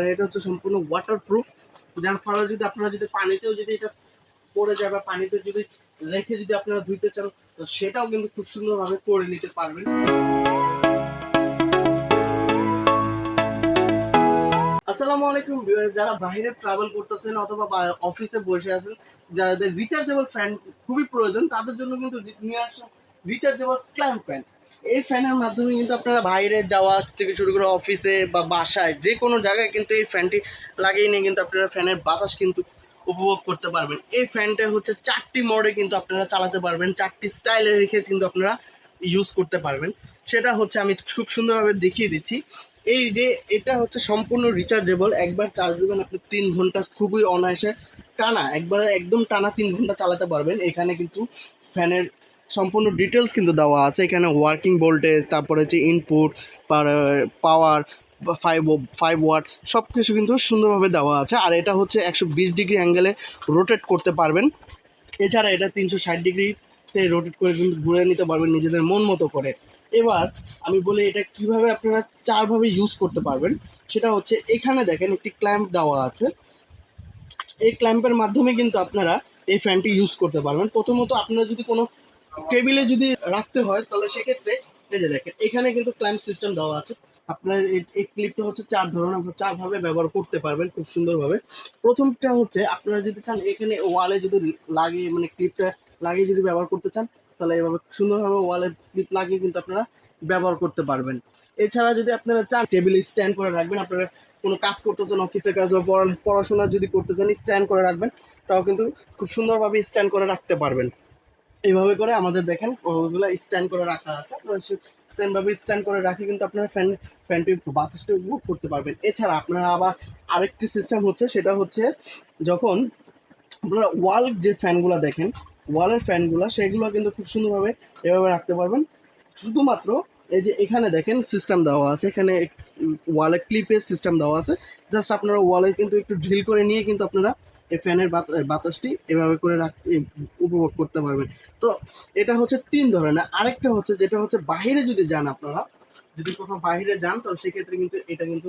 আর এটা হচ্ছে সম্পূর্ণ ওয়াটার প্রুফ যার ফলে যদি আপনারা যদি পানিতেও যদি এটা পড়ে যায় বা পানিতে যদি রেখে যদি আপনারা ধুইতে চান তো সেটাও কিন্তু খুব সুন্দরভাবে করে নিতে পারবেন। আসসালামু আলাইকুম viewers, যারা বাইরে ট্রাভেল করতেছেন অথবা অফিসে বসে আছেন যাদের রিচার্জেবল ফ্যান খুবই প্রয়োজন তাদের জন্য কিন্তু নিয়ে আসা রিচার্জেবল ক্ল্যাম্প ফ্যান এই ফ্যানের মাধ্যমে কিন্তু আপনারা বাইরে যাওয়া থেকে শুরু করে অফিসে বা বাসায় যে কোনো জায়গায় কিন্তু এই ফ্যানটি লাগিয়ে নিয়ে কিন্তু আপনারা ফ্যানের বাতাস কিন্তু উপভোগ করতে পারবেন। এই ফ্যানটা হচ্ছে চারটি মোডে কিন্তু আপনারা চালাতে পারবেন, চারটি স্টাইলে রেখে কিন্তু আপনারা ইউজ করতে পারবেন। সেটা হচ্ছে আমি খুব সুন্দরভাবে দেখিয়ে দিচ্ছি। এই যে এটা হচ্ছে সম্পূর্ণ রিচার্জেবল একবার চার্জ দেবেন আপনি তিন ঘণ্টা খুবই অনায়াসে টানা, একবারে একদম টানা তিন ঘণ্টা চালাতে পারবেন। এখানে কিন্তু ফ্যানের সম্পূর্ণ ডিটেলস কিন্তু দেওয়া আছে। এখানে ওয়ার্কিং ভোল্টেজ তারপরে হচ্ছে input power five five watt সব কিছু কিন্তু সুন্দরভাবে দেওয়া আছে। আর এটা হচ্ছে একশো বিশ ডিগ্রি অ্যাঙ্গেলে রোটেট করতে পারবেন। এছাড়া এটা তিনশো ষাট ডিগ্রিতে রোটেট করে কিন্তু ঘুরে নিতে পারবেন নিজেদের মন মতো করে। এবার আমি বলি এটা কীভাবে আপনারা চারভাবে ইউজ করতে পারবেন, সেটা হচ্ছে এখানে দেখেন একটি ক্ল্যাম্প দেওয়া আছে। এই ক্ল্যাম্পের মাধ্যমে কিন্তু আপনারা এই ফ্যানটি ইউজ করতে পারবেন। প্রথমত আপনারা যদি কোনো টেবিলে যদি রাখতে হয়, তাহলে সেক্ষেত্রে এই যে দেখেন, এখানে কিন্তু ক্ল্যাম্প সিস্টেম দেওয়া আছে। আপনার এই- ক্লিপটা হচ্ছে চার ধরনের চারভাবে ব্যবহার করতে পারবেন খুব সুন্দরভাবে। প্রথমটা হচ্ছে, আপনারা যদি চান, এখানে ওয়ালে যদি লাগিয়ে মানে ক্লিপটা লাগিয়ে যদি ব্যবহার করতে চান, তাহলে এভাবে সুন্দরভাবে ওয়ালে ক্লিপ লাগিয়ে কিন্তু আপনারা ব্যবহার করতে পারবেন। এছাড়া যদি আপনারা চান টেবিলে স্ট্যান্ড করে রাখবেন, আপনারা কোনো কাজ করতেছেন অফিসের কাজ বা পড়াশোনা যদি করতে চান স্ট্যান্ড করে রাখবেন, তাও কিন্তু খুব সুন্দরভাবে স্ট্যান্ড করে রাখতে পারবেন। এইভাবে করে আমাদের দেখেন, ওগুলো স্ট্যান্ড করে রাখা আছে। সেমভাবে স্ট্যান্ড করে রাখে কিন্তু আপনারা ফ্যান ফ্যানটি বাতাসটা উপভোগ করতে পারবেন। এছাড়া আপনারা আবার আরেকটি সিস্টেম হচ্ছে, সেটা হচ্ছে যখন আপনারা ওয়াল যে ফ্যানগুলো দেখেন ওয়ালের ফ্যানগুলো সেগুলো কিন্তু খুব সুন্দরভাবে এভাবে রাখতে পারবেন। শুধুমাত্র এই যে এখানে দেখেন সিস্টেম দেওয়া আছে, এখানে ওয়ালে ক্লিপের সিস্টেম দেওয়া আছে। জাস্ট আপনারা ওয়ালে কিন্তু একটু ড্রিল করে নিয়ে কিন্তু আপনারা এই ফ্যানের বাত- বাতাসটি এভাবে করে রাখ এ- উপভোগ করতে পারবেন। তো এটা হচ্ছে তিন ধরনের। আরেকটা হচ্ছে যেটা হচ্ছে বাইরে যদি যান আপনারা যদি কোথাও বাইরে যান তাহলে সেক্ষেত্রে কিন্তু এটা কিন্তু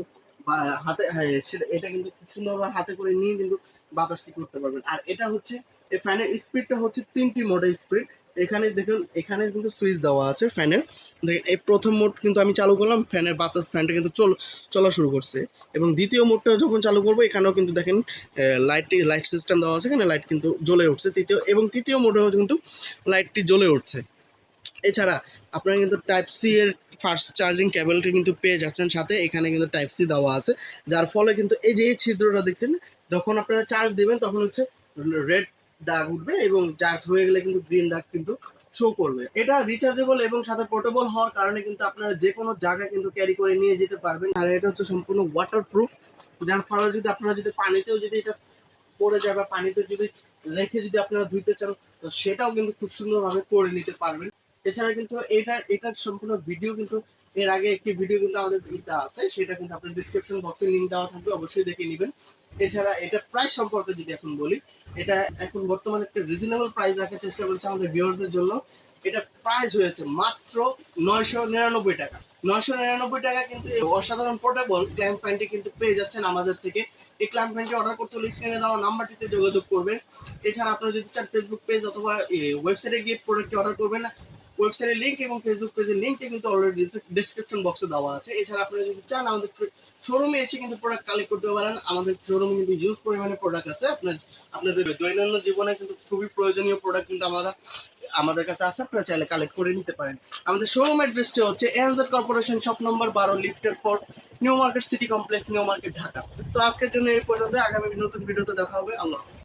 হাতে হ্যাঁ, সেটা এটা কিন্তু খুব সুন্দরভাবে হাতে করে নিয়ে কিন্তু বাতাসটি করতে পারবেন। আর এটা হচ্ছে এই ফ্যানের স্পিডটা হচ্ছে তিনটি মোডের স্পিড এখানে দেখুন, এখানে কিন্তু সুইচ দেওয়া আছে ফ্যানের। দেখেন, এই প্রথম মোড কিন্তু আমি চালু করলাম, ফ্যানের বাতাস ফ্যানটা কিন্তু চল চলা শুরু করছে। এবং দ্বিতীয় মোডটা যখন চালু করব, এখানেও কিন্তু দেখেন লাইটটি লাইট সিস্টেম দেওয়া আছে, এখানে লাইট কিন্তু জ্বলে উঠছে। তৃতীয় এবং তৃতীয় মোডেও কিন্তু লাইটটি জ্বলে উঠছে। এছাড়া আপনারা কিন্তু টাইপ সি এর ফার্স্ট চার্জিং কেবলটি কিন্তু পেয়ে যাচ্ছেন সাথে। এখানে কিন্তু টাইপ সি দেওয়া আছে। যার ফলে কিন্তু এই যে এই ছিদ্রটা দেখছেন, যখন আপনারা চার্জ দিবেন, তখন হচ্ছে রেড দাগ উঠবে এবং চার্জ হয়ে গেলে কিন্তু গ্রিন দাগ কিন্তু শো করবে। এটা রিচার্জেবল এবং সাথে পোর্টেবল হওয়ার কারণে কিন্তু আপনারা যে কোনো জায়গায় কিন্তু ক্যারি করে নিয়ে যেতে পারবেন। আর এটা হচ্ছে সম্পূর্ণ ওয়াটার প্রুফ যার ফলে যদি আপনারা যদি পানিতেও যদি এটা পড়ে যায় বা পানিতে যদি রেখে যদি আপনারা ধুইতে চান, তো সেটাও কিন্তু খুব সুন্দরভাবে করে নিতে পারবেন। এছাড়া কিন্তু এটা, এটার সম্পূর্ণ ভিডিও কিন্তু এর আগে একটি ভিডিও কিন্তু আমাদের ইটা আছে, সেটা কিন্তু আপনার ডিসক্রিপশন বক্সে লিংক দেওয়া থাকবে, অবশ্যই দেখে নেবেন। এছাড়া এটা প্রাইস সম্পর্কে যদি এখন বলি, এটা এখন বর্তমানে একটা রিজনেবল প্রাইস রাখার চেষ্টা করছে আমাদের ভিউয়ার্সদের জন্য। এটা প্রাইস হয়েছে মাত্র নয়শো নিরানব্বই টাকা। নয়শো নিরানব্বই টাকা কিন্তু অসাধারণ পোর্টেবল ক্ল্যাম্প ফ্যানটি কিন্তু পেয়ে যাচ্ছেন আমাদের থেকে। এই ক্ল্যাম্প ফ্যানটি অর্ডার করতে হলে স্ক্রিনে দেওয়া নাম্বারটিতে যোগাযোগ করবেন। এছাড়া আপনারা যদি চান ফেসবুক পেজ অথবা ওয়েবসাইটে গিয়ে প্রোডাক্টটি অর্ডার করবেন ওয়েবসাইটের লিঙ্ক এবং ফেসবুক পেজের লিঙ্কটি কিন্তু অলরেডি ডিসক্রিপশন বক্সে দেওয়া আছে। এছাড়া আপনারা যদি চান, আমাদের শোরুমে এসে কিন্তু প্রোডাক্ট কালেক্ট করতে পারেন। আমাদের শোরুমে কিন্তু ইউজ পরিমাণে প্রোডাক্ট আছে। আপনার আপনাদের দৈনন্দিন জীবনে কিন্তু খুবই প্রয়োজনীয় প্রোডাক্ট কিন্তু আমরা আমাদের কাছে আছে। আপনারা চাইলে কালেক্ট করে নিতে পারেন। আমাদের শোরুম অ্যাড্রেসটি হচ্ছে এনজেড কর্পোরেশন শপ নম্বর বারো লিফটের four new market city complex new market Dhaka তো আজকের জন্য এই পর্যন্ত। আগামী নতুন ভিডিওতে দেখা হবে। আল্লাহ।